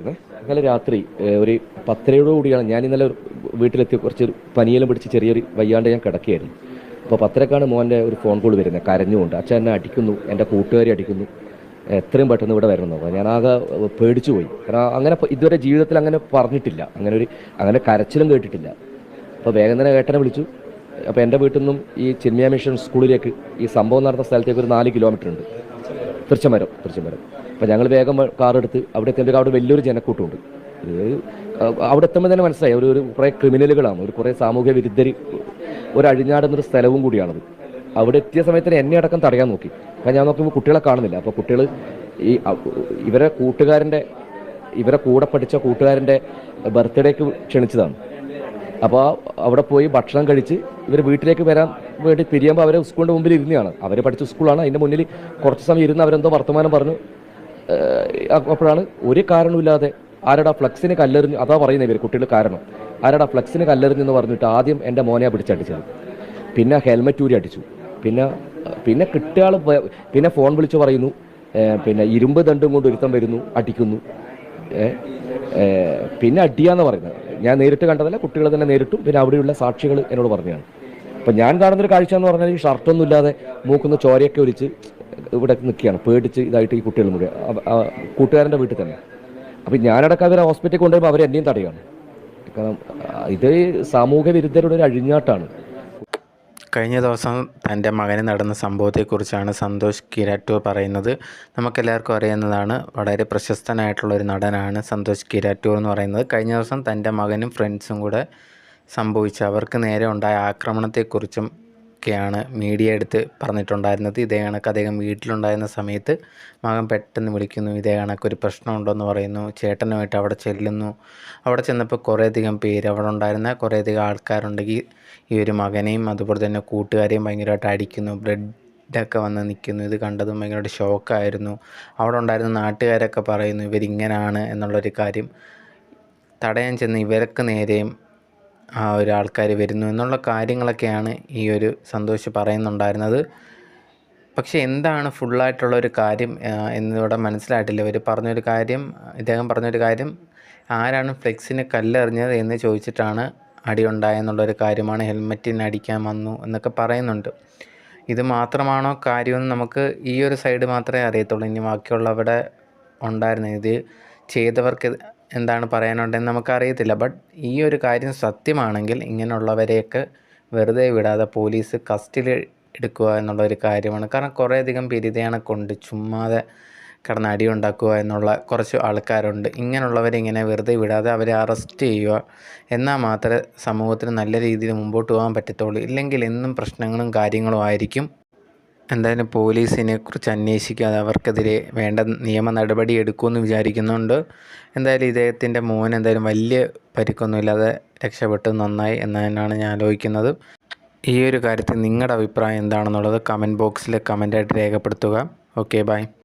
ഇന്നലെ രാത്രി ഒരു പത്തരയോട് കൂടിയാണ് ഞാൻ ഇന്നലെ വീട്ടിലെത്തി കുറച്ച് പനിയെല്ലാം പിടിച്ച് ചെറിയൊരു വയ്യാണ്ട് ഞാൻ കിടക്കുകയായിരുന്നു. അപ്പോൾ പത്തരക്കാണ് മോന്റെ ഒരു ഫോൺ കോൾ വരുന്നത് കരഞ്ഞുകൊണ്ട്. അച്ഛൻ എന്നെ അടിക്കുന്നു എന്റെ കൂട്ടുകാരി അടിക്കുന്നു. എത്രയും പെട്ടെന്ന് ഇവിടെ വരണം എന്ന് ഞാൻ ആകെ പേടിച്ചു പോയി. കാരണം അങ്ങനെ ഇതുവരെ ജീവിതത്തിൽ അങ്ങനെ പറഞ്ഞിട്ടില്ല. അങ്ങനെ ഒരു അങ്ങനെ കരച്ചിലും കേട്ടിട്ടില്ല. അപ്പോൾ വേഗം തന്നെ ഏട്ടനെ വിളിച്ചു. അപ്പോൾ എന്റെ വീട്ടിൽ നിന്നും ഈ ചിന്മയ മിഷൻ സ്കൂളിലേക്ക് ഈ സംഭവം നടന്ന സ്ഥലത്തേക്ക് ഒരു നാല് കിലോമീറ്റർ ഉണ്ട്. തൃച്ചമരം തൃച്ചമരം അപ്പോൾ ഞങ്ങൾ വേഗം കാർ എടുത്ത് അവിടെ എത്തിയപ്പോൾ അവിടെ വലിയൊരു ജനക്കൂട്ടമുണ്ട്. അവിടെ എത്തുമ്പോൾ തന്നെ മനസ്സിലായി. ഒരു ഒരു കുറേ ക്രിമിനലുകളാണ്. ഒരു കുറേ സാമൂഹ്യ വിരുദ്ധർ ഒരു അഴിഞ്ഞാടുന്നൊരു സ്ഥലവും കൂടിയാണത്. അവിടെ എത്തിയ സമയത്തിന് എന്നെ അടക്കം തടയാൻ നോക്കി. അപ്പം ഞാൻ നോക്കുമ്പോൾ കുട്ടികളെ കാണുന്നില്ല. അപ്പോൾ കുട്ടികൾ ഈ ഇവരെ കൂട്ടുകാരന്റെ ഇവരെ കൂടെ പഠിച്ച കൂട്ടുകാരന്റെ ബർത്ത്ഡേക്ക് ക്ഷണിച്ചതാണ്. അപ്പോൾ അവിടെ പോയി ഭക്ഷണം കഴിച്ച് ഇവർ വീട്ടിലേക്ക് വരാൻ വേണ്ടി പിരിയുമ്പോൾ അവരെ സ്കൂളിന്റെ മുമ്പിൽ ഇരുന്നതാണ്. അവർ പഠിച്ച സ്കൂളാണ്. അതിന്റെ മുന്നിൽ കുറച്ച് സമയം ഇരുന്ന് അവരെന്തോ വർത്തമാനം പറഞ്ഞു. അപ്പോഴാണ് ഒരു കാരണമില്ലാതെ ആരടാ ഫ്ലക്സിന് കല്ലെറിഞ്ഞ് അതാ പറയുന്ന ഇവർ കുട്ടികൾ കാരണം. ആരടാ ഫ്ലക്സിന് കല്ലെറിഞ്ഞെന്ന് പറഞ്ഞിട്ട് ആദ്യം എന്റെ മോനെ പിടിച്ചടിച്ചത് പിന്നെ ഹെൽമെറ്റ് ഊരി അടിച്ചു. പിന്നെ പിന്നെ കിട്ടിയാൾ പിന്നെ ഫോൺ വിളിച്ച് പറയുന്നു പിന്നെ ഇരുമ്പ് ദണ്ടും കൊണ്ട് ഒരുത്തം വരുന്നു അടിക്കുന്നു. പിന്നെ അടിയാന്ന് പറയുന്നത്. ഞാൻ നേരിട്ട് കണ്ടതല്ല കുട്ടികൾ തന്നെ നേരിട്ടും. പിന്നെ അവിടെയുള്ള സാക്ഷികൾ എന്നോട് പറഞ്ഞതാണ്. അപ്പം ഞാൻ കാണുന്നൊരു കാഴ്ച എന്ന് പറഞ്ഞാൽ ഈ ഷർട്ടൊന്നും ഇല്ലാതെ മൂക്കുന്ന ചോരയൊക്കെ ഒലിച്ച് ഇവിടെ നിൽക്കുകയാണ്. പേടിച്ച് ഇതായിട്ട് ഈ കുട്ടികൾ മുഴുവൻ. കൂട്ടുകാരന്റെ വീട്ടിൽ തന്നെ. അപ്പോൾ ഞാനടക്കം അവരെ ഹോസ്പിറ്റലിൽ കൊണ്ടുപോകുമ്പോൾ അവർ എന്നെയും തടയാണ് കാരണം ഇത് സാമൂഹ്യ വിരുദ്ധരുടെ ഒരു അഴിഞ്ഞാട്ടാണ്. കഴിഞ്ഞ ദിവസം തന്റെ മകന് നടന്ന സംഭവത്തെക്കുറിച്ചാണ് സന്തോഷ് കിരാറ്റോ പറയുന്നത്. നമുക്കെല്ലാവർക്കും അറിയുന്നതാണ് വളരെ പ്രശസ്തനായിട്ടുള്ള ഒരു നടനാണ് സന്തോഷ് കിരാറ്റോ എന്ന് പറയുന്നത്. കഴിഞ്ഞ ദിവസം തന്റെ മകനും ഫ്രണ്ട്സും കൂടെ സംഭവിച്ച അവർക്ക് നേരെ ഉണ്ടായ ആക്രമണത്തെക്കുറിച്ചും ഒക്കെയാണ് മീഡിയ എടുത്ത് പറഞ്ഞിട്ടുണ്ടായിരുന്നത്. ഇതേ കണക്ക് അദ്ദേഹം വീട്ടിലുണ്ടായിരുന്ന സമയത്ത് മകൻ പെട്ടെന്ന് വിളിക്കുന്നു. ഇതേ കണക്കൊരു പ്രശ്നമുണ്ടെന്ന് പറയുന്നു. ചേട്ടനുമായിട്ട് അവിടെ ചെല്ലുന്നു. അവിടെ ചെന്നപ്പോൾ കുറേയധികം പേര് അവിടെ ഉണ്ടായിരുന്ന കുറേയധികം ആൾക്കാരുണ്ടെങ്കിൽ ഈ ഒരു മകനെയും അതുപോലെ തന്നെ കൂട്ടുകാരെയും ഭയങ്കരമായിട്ട് അടിക്കുന്നു. ബ്ലഡൊക്കെ വന്ന് നിൽക്കുന്നു. ഇത് കണ്ടതും ഭയങ്കരമായിട്ട് ഷോക്കായിരുന്നു. അവിടെ ഉണ്ടായിരുന്ന നാട്ടുകാരൊക്കെ പറയുന്നു ഇവരിങ്ങനാണ് എന്നുള്ളൊരു കാര്യം. തടയാൻ ചെന്ന് ഇവർക്ക് നേരെയും ആ ഒരു ആൾക്കാർ വരുന്നു എന്നുള്ള കാര്യങ്ങളൊക്കെയാണ് ഈ ഒരു സന്തോഷ് പറയുന്നുണ്ടായിരുന്നത്. പക്ഷേ എന്താണ് ഫുള്ളായിട്ടുള്ള ഒരു കാര്യം എന്നിവിടെ മനസ്സിലായിട്ടില്ല. ഇവർ പറഞ്ഞൊരു കാര്യം ഇദ്ദേഹം പറഞ്ഞൊരു കാര്യം ആരാണ് ഫ്ലെക്സിന് കല്ലെറിഞ്ഞത് എന്ന് ചോദിച്ചിട്ടാണ് അടി ഉണ്ടായെന്നുള്ളൊരു കാര്യമാണ്. ഹെൽമെറ്റിന് അടിക്കാൻ വന്നു എന്നൊക്കെ പറയുന്നുണ്ട്. ഇത് മാത്രമാണോ കാര്യമെന്ന് നമുക്ക് ഈ ഒരു സൈഡ് മാത്രമേ അറിയത്തുള്ളൂ. ഇനി ബാക്കിയുള്ളവിടെ ഉണ്ടായിരുന്നു ഇത് ചെയ്തവർക്ക് എന്താണ് പറയാനുണ്ടെന്ന് നമുക്കറിയത്തില്ല. ബട്ട് ഈ ഒരു കാര്യം സത്യമാണെങ്കിൽ ഇങ്ങനെയുള്ളവരെയൊക്കെ വെറുതെ വിടാതെ പോലീസ് കസ്റ്റഡി എടുക്കുക എന്നുള്ള ഒരു കാര്യമാണ്. കാരണം കുറേയധികം പേര് കൊണ്ട് ചുമ്മാതെ കിടന്ന് അടി ഉണ്ടാക്കുക എന്നുള്ള കുറച്ച് ആൾക്കാരുണ്ട്. ഇങ്ങനെയുള്ളവരെ ഇങ്ങനെ വെറുതെ വിടാതെ അവരെ അറസ്റ്റ് ചെയ്യുക എന്നാൽ മാത്രമേ സമൂഹത്തിന് നല്ല രീതിയിൽ മുമ്പോട്ട് പോകാൻ പറ്റത്തുള്ളൂ. ഇല്ലെങ്കിൽ എന്നും പ്രശ്നങ്ങളും കാര്യങ്ങളും ആയിരിക്കും. എന്തായാലും പോലീസിനെ കുറിച്ച് അന്വേഷിക്കാതെ അവർക്കെതിരെ വേണ്ട നിയമ നടപടി എടുക്കുമെന്ന് വിചാരിക്കുന്നുണ്ട്. എന്തായാലും ഇദ്ദേഹത്തിന്റെ മോൻ എന്തായാലും വലിയ പരിക്കൊന്നുമില്ലാതെ രക്ഷപ്പെട്ടു. നന്നായി എന്ന് തന്നെയാണ് ഞാൻ ആലോചിക്കുന്നത്. ഈ ഒരു കാര്യത്തിൽ നിങ്ങളുടെ അഭിപ്രായം എന്താണെന്നുള്ളത് കമന്റ് ബോക്സിൽ കമന്റായിട്ട് രേഖപ്പെടുത്തുക. Okay bye.